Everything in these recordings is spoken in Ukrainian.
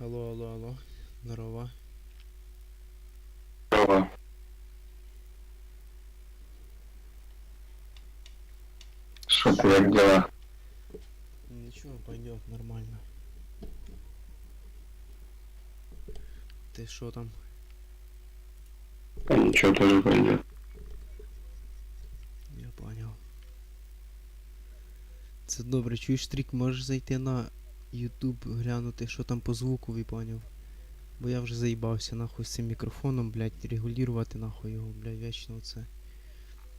Алло, алло, алло. Здорово. Здорово. Що ти як діла? Ничего, пойдет нормально. Ты шо там? Та нічого теж пойде. Я понял. Це добре, чуєш стрік, можеш зайти на YouTube, глянути, що там по звукові, поняв. Бо я вже заїбався нахуй з цим мікрофоном, блядь, регулювати нахуй його, блядь, вечно це.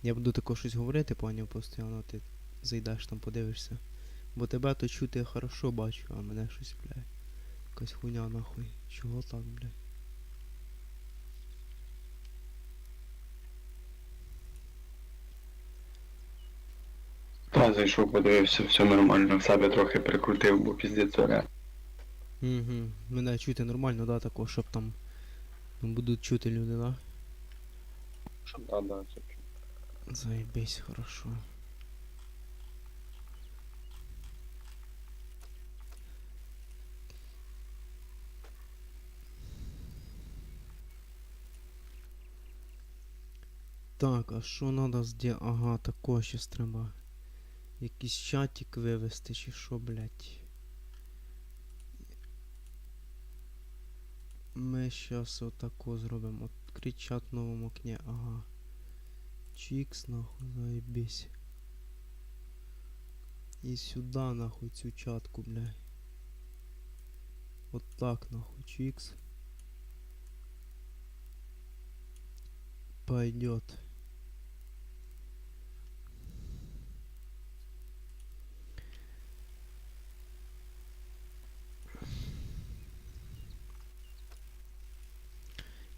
Я буду також щось говорити, поняв, постійно ти зайдеш там, подивишся. Бо тебе то чути я хорошо бачу, а мене щось, блядь. Якась хуйня нахуй. Чого так, блядь? Та зайшов, подивився, все нормально, в себе трохи прикрутив, бо піздець оре. Угу. Мене чути нормально, да, тако, щоб там будуть чути люди, да? Щоб да, да, це Заебись, хорошо. Так, а що надо зде... Ага, тако щось треба. Якийсь чатик вивести, чи що, блядь. Ми щас отако зробимо. Открыть чат в новому окне, ага. Чикс, нахуй, заебись. И сюда, нахуй, цю чатку, бля. Вот так, нахуй, чикс. Пойдет.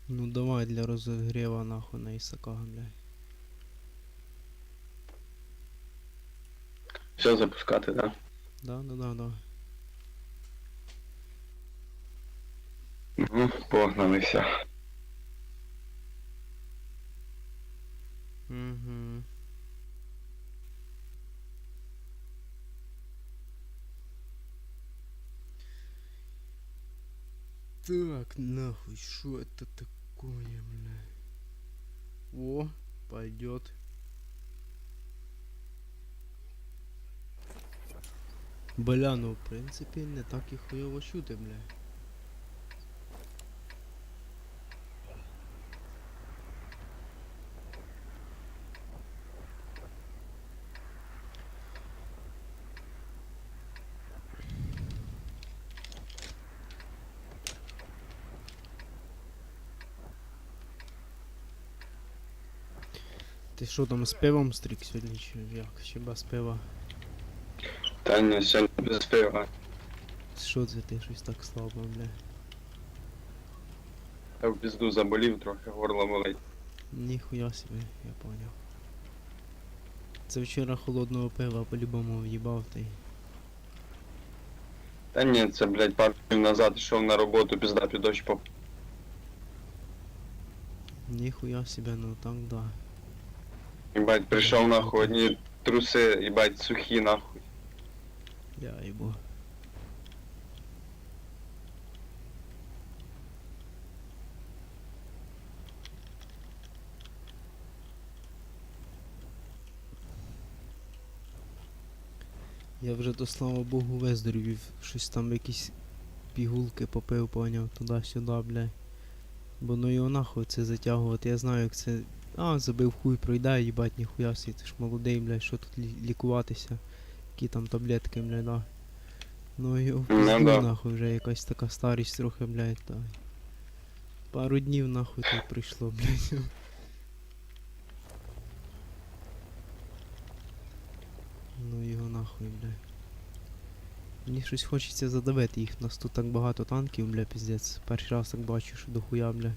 Ну давай для розогріва нахуй на Ісака, бля. Все запускати, да? Да, да, да, да. Ну, погналися. Так, нахуй, что это такое, бля? О, пойдет. Бля, ну в принципі не так і хуйово чути, бля. Що там з пивом стрік сьогодні чи як? Чи без пива? Та ні, сьогодні без пива. Що це ти щось так слабо, бля? Я в пізду заболів, трохи горло болить. Ніхуя собі, я поняв. Це вчора холодного пива по-любому в'їбав ти. Та ні, це, блядь, пару днів назад йшов на роботу, пізда під дощ поп. Ніхуя себе, ну так да. Їбать, прийшов нахуй, одні труси, їбать, сухі нахуй. Я їбу. Я вже то слава Богу виздоровів. Щось там якісь пігулки попив, поняв, туди-сюди, бля. Бо ну його нахуй це затягувати. Я знаю, як це. А, забив хуй пройде, їбать, ніхуя сі, ти ж молодий, блядь, що тут лі- лікуватися. Які там таблетки, блядь, да. Ну в Ну пизду, нахуй, вже якась така старість трохи, блядь, та. Пару днів нахуй тут прийшло, блядь. Ну його нахуй, блядь. Мені щось хочеться задавити їх, нас тут так багато танків, бля, піздець. Перший раз так бачу, що дохуя, бля.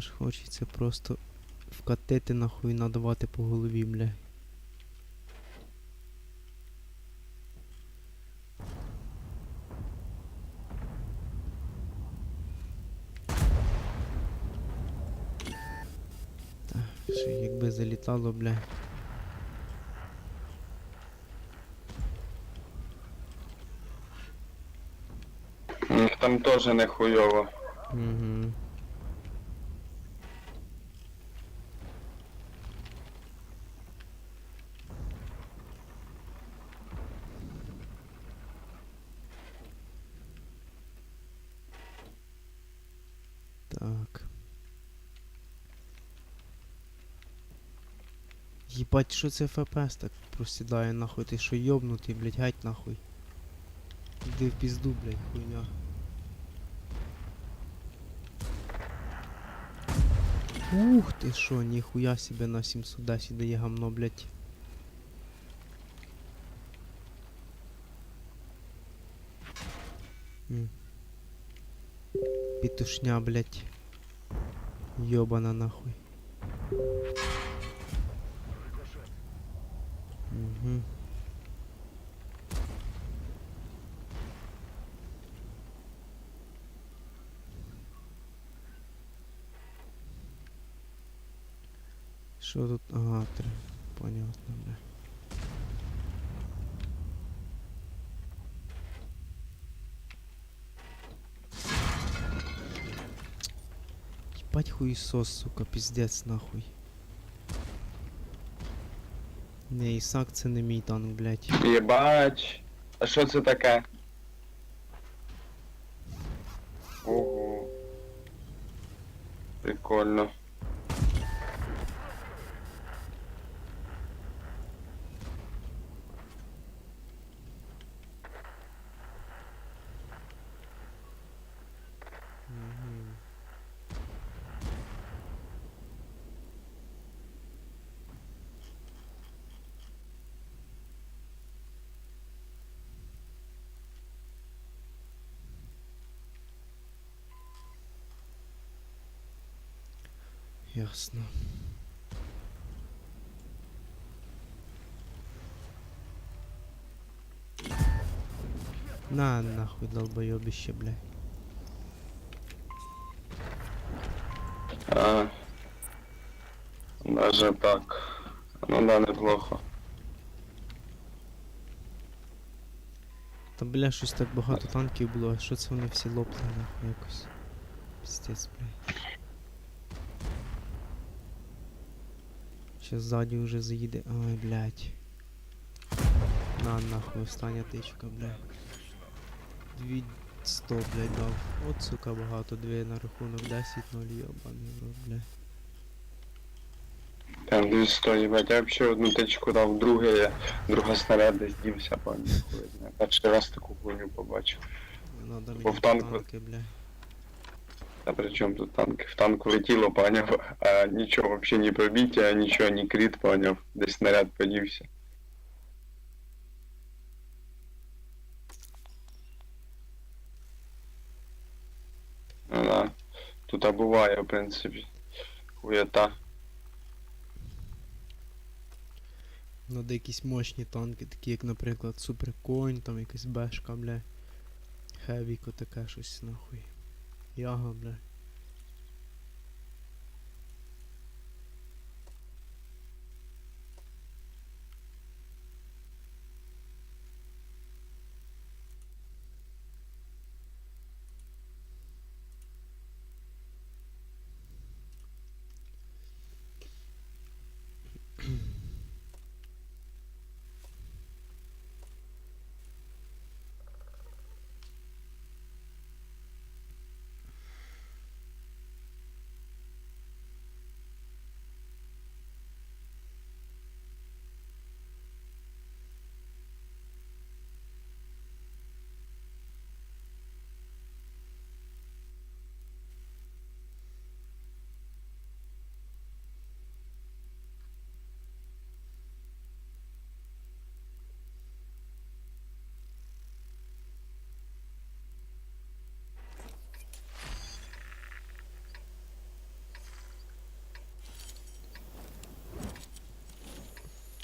Аж хочеться просто вкатити нахуй надавати по голові, бля. Так, якби залітало, бля. Там теж не хуйово. Угу. Єбать, що це ФПС так просідає нахуй, ти що йобнутий, блять, геть нахуй. Іди в пізду, блять, хуйня. Ух ти що, ніхуя себе на 710 дає гамно, блять. Петушня, блять. Ёбана нахуй. Що тут? Ага, три. Понятно, бля. Ебать хуесос, сука, пиздец нахуй. Не, Ісак це не мій танк, блядь. Єбач. А що це таке? Ого. Прикольно. Ясно. На нахуй долбоёбище, бля. А. Даже так. Ну да, неплохо. Та бля, щось так багато танків було, а що це вони всі лопли нахуй якось. Пістець, бля. Щас ззаді вже заїде. Ай, блядь. На нахуй, остання тичка, бля. Дві 100, блядь, дав. От сука багато, дві на рахунок 10 0 йобаний рот, бля. Там 200, їбать, я вообще одну тичку дав, друге я, друга снаряд десь дівся, пам'ятаю. Перший раз таку хуйню побачив. Надо Бо мені в танку- танки, бля. А при чому тут танк? В танк влетіло, поняв, а нічого вообще не пробиття, нічого, не крит, поняв, десь снаряд подівся. Ну да. Тут буває, в принципі. Хуєта. Надо якісь мощні танки, такі як, наприклад, Суперконь, там якась бешка, бля. Хевіко таке щось нахуй. Яга, бля.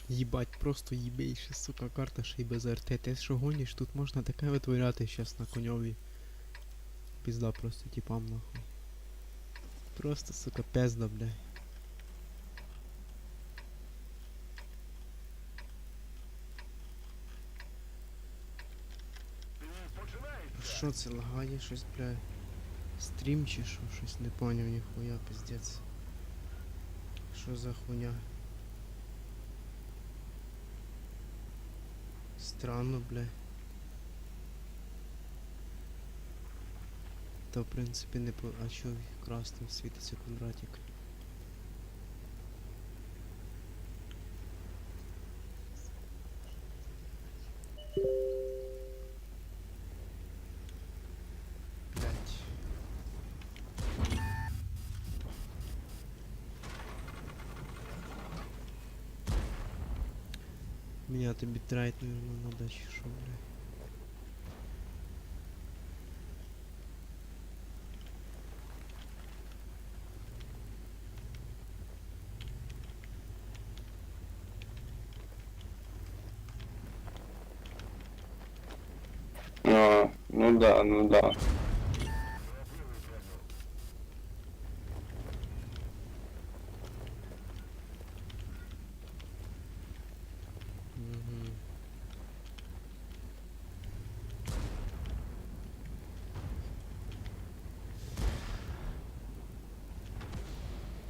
Їбать, просто їбейше, сука, карта ще й без РТ. Ти що гониш, тут можна таке витворяти щас на коньові. Пізда просто типам нахуй. Просто, сука, пезда, бля. Що це лагає щось, бля? Стрім чи що? Щось не поняв ніхуя, пиздец. Що за хуйня? Странно, бля. Та в принципі не по. А чого красним світиться квадратик? Меняти бітрайт, наверное, надо чи що, бля. А, ну да, ну да. Угу.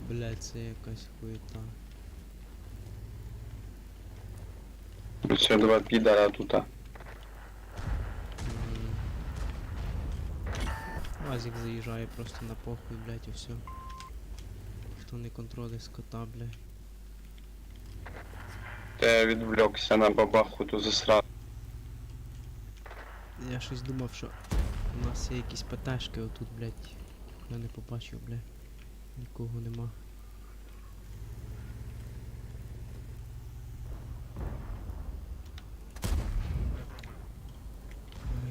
Блять, це якась хуєта. Ще два підара тут. Мгм. Азик заїжджає просто на похуй, блять, і все. Хто не контролює скота, блять. Та я відвлекся на бабаху ту засрав. Я щось думав, що у нас є якісь ПТшки отут, блять. Я не побачив, блять. Нікого нема.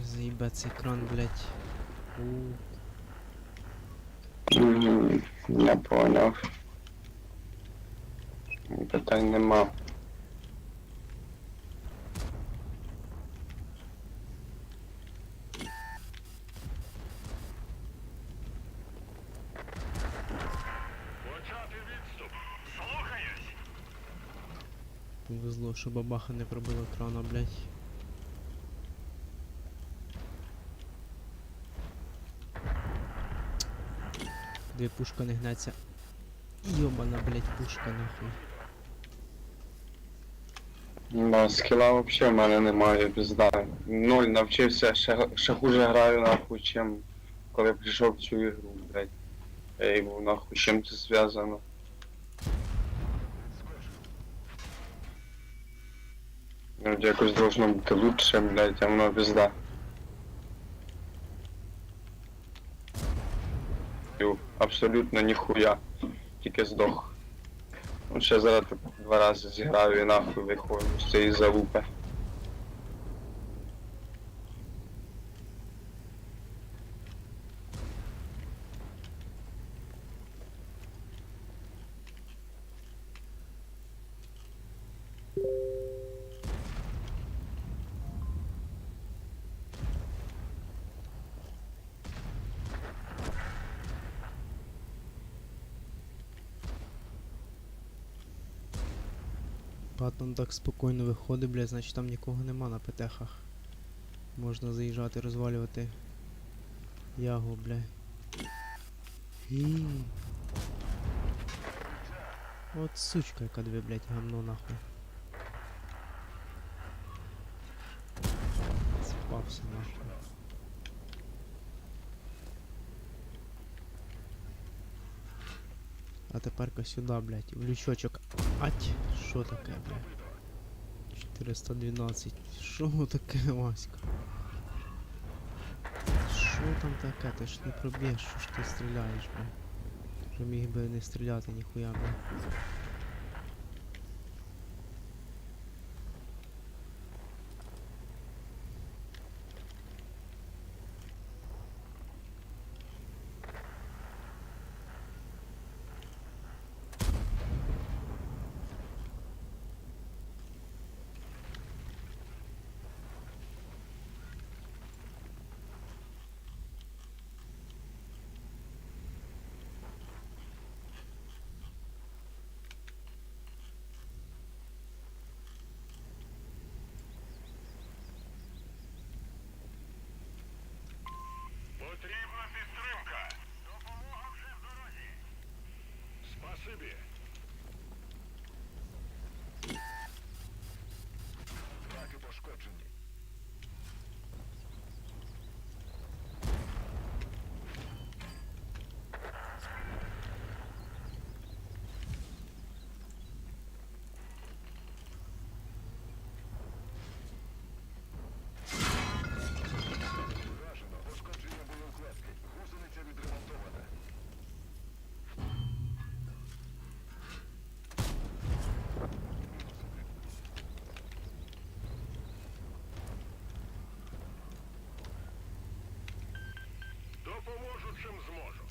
Заїба цей кран. Мгм, Я поняв. Питань нема. Повезло, що бабаха не пробила крана, блять. Дві пушка не гнеться. Йобана, блять, пушка нахуй. Да, скіла вообще в мене немає, пізда. Ноль навчився, ще, ще хуже граю нахуй, чим коли прийшов в цю ігру, блядь. Ей, був нахуй, чим це зв'язано. Якось должно бути лучше, блядь, а воно пизда. Абсолютно ніхуя. Тільки здох. Ну, ще зараз два рази зіграю і нахуй виходжу з цієї залупи. Так спокійно виходить, блядь, значить там нікого нема на ПТХах. Можна заїжджати, розвалювати ягу, блядь. І. От сучка, яка дві, блядь, гамно нахуй. Спався нахуй. А тепер-ка сюди, блядь, в лючочок. Ать, що таке, блядь? 412. Що таке, Васька? Що там таке? Ти ж не проб'єш, що ж ти стріляєш, бля. Вже міг би не стріляти ніхуя, блядь. Libya. Чим зможу.